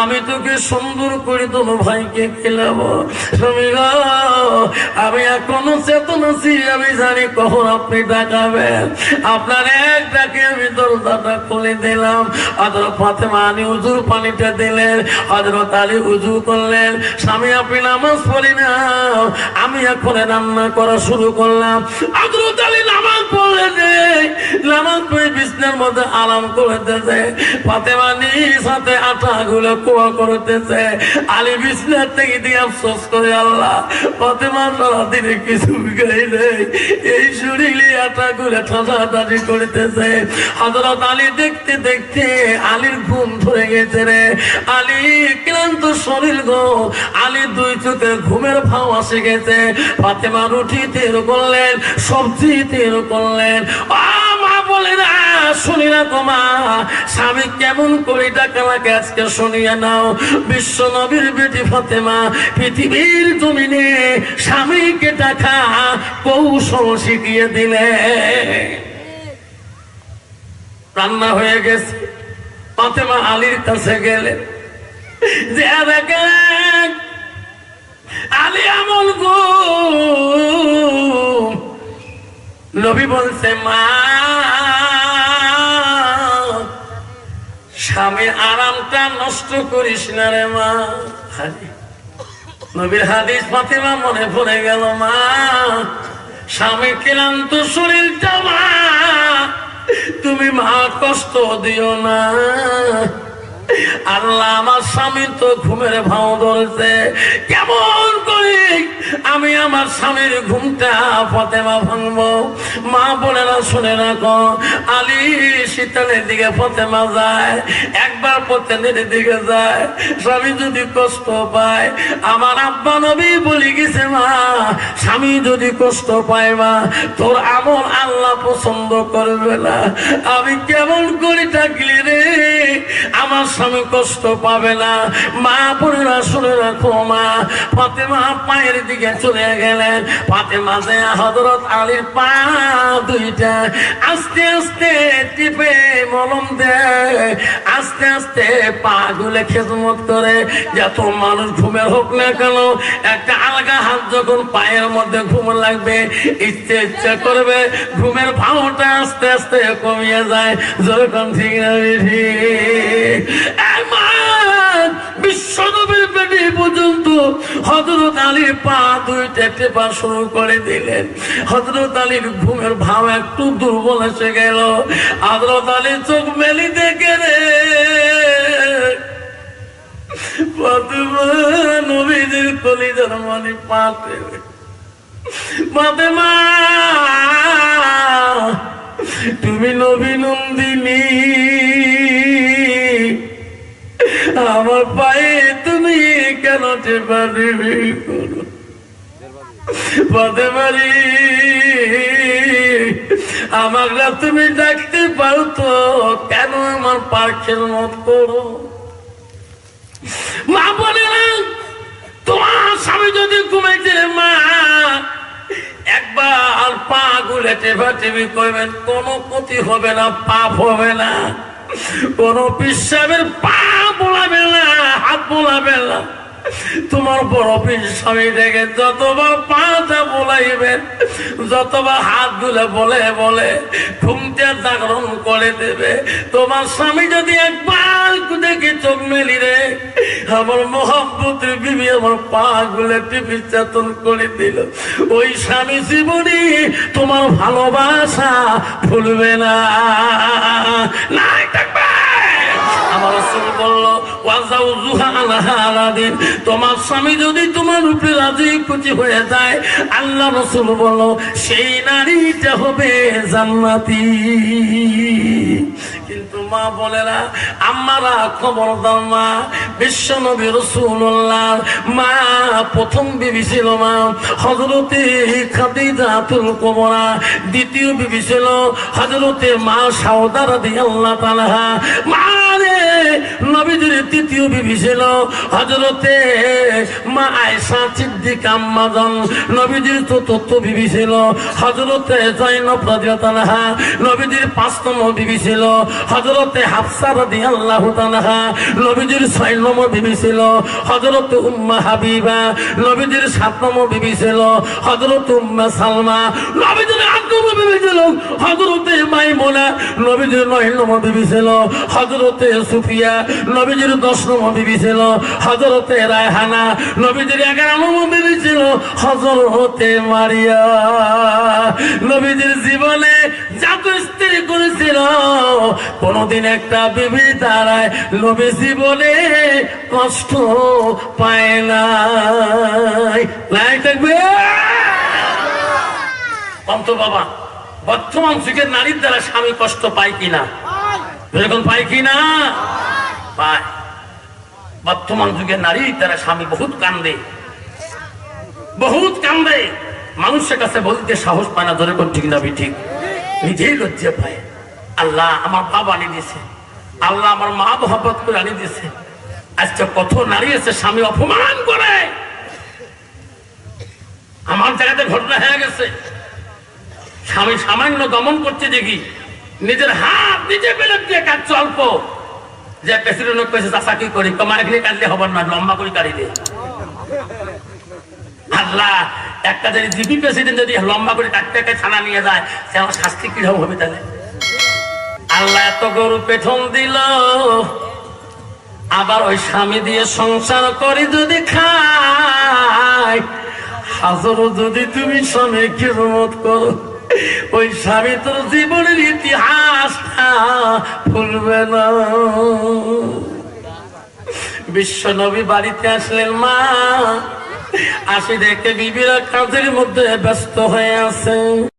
আমি তোকে সুন্দর করে তোর ভাইকে খেলাবো। আমি এখনও চেতন আছি, আমি জানি কখন আপনি ডাকাবেন আপনার এক ডাকে আমি দরজাটা খুলে দিলাম। হজরত ফাতেমা আনি উজুর পানিটা দিলেন হজরত আলী উজু করলেন, স্বামী আপনি নামাজ পড়ি না, আমি এখন রান্না করা শুরু করলাম। হজরত আলী নামাজ পড়লে যে, নামাজ পড়ে বিছনার মধ্যে আরাম করতেছে। ফাতেমা নিজ হাতে আটা গুলো কুয়া করতেছে। আলী বিছনার থেকে দিয়ে আফসোস করে আল্লাহ, ফাতেমা সারাদিনে কিছু গাই নেই। এই শরীরে আটা গুলো ঠাসাঠাসি করতেছে। হজরত আলী দেখতে দেখতে আলীর ঘুম ধরে গেছে রে। আলী ক্লান্ত শরীর গো। আলী দুই চোখে ঘুমের ভাও আসে গেছে। ফাতেমা রুটি তের করলেন, সবজি তের করলেন। আ বলে না, শুনি না তোমা স্বামী কেমন করে ডাকালাকে আজকে শুনিয়ে নাও। বিশ্ব নবীর বেটি ফাতেমা, পৃথিবীর জমিনে স্বামীকে ডাকা কৌশল শিখিয়ে দিলে। রান্না হয়ে গেছে। ফাতেমা আলীর কাছে গেলে, যে দেখেন, আলী আমল গো। নবী বলছে, মা আরামটা নষ্ট করিস না রে মা। নবীর হাদিস ফাতেমা মনে পড়ে গেল, মা, স্বামী ক্লান্ত শরীরটা, মা, তুমি মা কষ্ট দিও না। আল্লাহ আমার স্বামী তো ঘুমের ভাও ধরেছে। কেমন করি আমি আমার স্বামীর ঘুমটা ফতেমা ভাঙবো? মা বোনেরা শুনে রাখো আলী শীতলের দিকে ফতেমা যায়, একবার পতেনের দিকে যায়। স্বামী যদি কষ্ট পায়, আমার আব্বা নবী বলি গেছে মা, স্বামী যদি কষ্ট পায় মা, তোর আমল আল্লাহ পছন্দ করবে না। আমি কেমন করে থাকলি রে? আমার স্বামী কষ্ট পাবে না। মা বোনেরা শুনে রাখো মা। ফাতেমা পায়ের দিকে চলে গেলেন। ফাতেমা যে হজরত আলীর পা দুইটা আস্তে আস্তে টিপে মলম দেয়। আস্তে আস্তে পা গুলে খেদমত করে। যত মানুষ ঘুমের হোক না কেন, একটা আলগা হাত যখন পায়ের মধ্যে ঘুম লাগবে, ইচ্ছে ইচ্ছে করবে, ঘুমের ভাওটা আস্তে আস্তে কমিয়ে যায়। যখন ঠিক না, ঠিক। বিশ্বনবীর পেটে পর্যন্ত হজরত আলীর পা দুইটা টেপা শুরু করে দিলেন। হজরত আলীর ঘুমের ভাব একটু দুর্বল এসে গেল। হজরত আলীর চোখ মেলি দেখে রে। নবীদের কলিজার মানে পাতে তুমি নবী নন্দিনী। আমার পায়ে তুমি কেন দেবে? করো ফাতেমারি আমাকে তুমি ডাকতে পারতো, কেন আমার পার্কের মত করো? মা বলে তোমার স্বামী যদি ঘুমাইছে রে মা, একবার পা গুলে টেপা টেপি করবেন, কোনো ক্ষতি হবে না, পাপ হবে না। কোনো পিসাবের পা বোলাবে না হাত বোলাবে না। তোমার বড় পীর স্বামী দেখে যতবার যতবার হাত গুলে বলে বলে ঘুমতে জাগরণ করে দেবে। তোমার স্বামী যদি একবার দেখে চোখ মেলি রে আমার বিবি আমার পা গুলে টিপি চেতন করে দিল। ওই স্বামী জীবনী তোমার ভালোবাসা ভুলবে না। নাই থাকবে। তোমার স্বামী যদি তোমার রাজি খুশি হয়ে যায়, আল্লাহ রসুল সেই নারীটা হবে জান্নাতি। কিন্তু মা আমারা খবরদার মা, বিশ্ব নবী রসুল্লাহ মা, প্রথম বিবি ছিল মা হজরতে খাদিজাতুল কুবরা দ্বিতীয় বিবি ছিল হজরতে মা সাউদার দিয়ে আল্লাহ তাআলা, মা জানে নবীজির তৃতীয় বিবি ছিল হজরতে মা আয়সা সিদ্দিক আম্মাজন। নবীজির চতুর্থ বিবি ছিল হজরতে জৈনব রাদিয়াতালাহা নবীজির পাঁচতম বিবি ছিল হজরতে হাফসা রাদিয়াল্লাহু তাআলাহা নবীজির ছয় নম্বর বিবি ছিল হজরতে উম্মা হাবিবা। নবীজির সাত নম্বর বিবি ছিল হজরত উম্মা সালমা। নবীজির আট নম্বর বিবি ছিল হজরতে মাইমুনা। নবীজির নয় নম্বর বিবি ছিল হজরতে সুফিয়া। নবীজির দশ নম্বর বিবি ছিল হজরতে রায়হানা নবীজির এগারো বিবি ছিল হজরতে মারিয়া নবীজির জীবনে যত স্ত্রী করেছিল। কোনদিন একটা বিবি দ্বারায় নবী জীবনে কষ্ট পায় না থাকবে? অন্ত বাবা বর্তমান যুগের নারীর দ্বারা স্বামী কষ্ট পায় কিনা? এরকম পায় কিনা? পায়। বর্তমান যুগের নারী, তারা স্বামী বহুত কান্দে। বহুত কান্দে। মানুষের কাছে বলতে সাহস পায় না, ধরে ঠিক না ঠিক নিজেই লজ্জা পায়। আল্লাহ আমার বাবা আনি দিয়েছে। আল্লাহ আমার মা মহাব্বত করে আনি দিছে আজকে কত নারী আছে স্বামী অপমান করে। আমার জায়গাতে ঘটনা হয়ে গেছে। স্বামী সামান্য দমন করছে দেখি। নিজের হাত নিজে বেলে দিয়ে কাটছে অল্প। যে প্রেসিডেন্ট কয়েছে চাষা কি করি তোমার এখানে কাটলে হবার না লম্বা করে কাটি আল্লাহ, একটা যদি জিপি প্রেসিডেন্ট যদি লম্বা করে কাটতে কাটতে থানা নিয়ে যায় সে আমার শাস্তি কীরকম হবে তাহলে আল্লাহ এত গরু পেছন দিল, আবার ওই স্বামী দিয়ে সংসার করে যদি খায় হাজারো যদি তুমি স্বামী খেদমত করো, ওই স্বামী তোর জীবনের ভুলবে না। বিশ্ব নবী বাড়িতে আসলেন মা। আসি দেখে বিবিরা কাজের মধ্যে ব্যস্ত হয়ে আছে।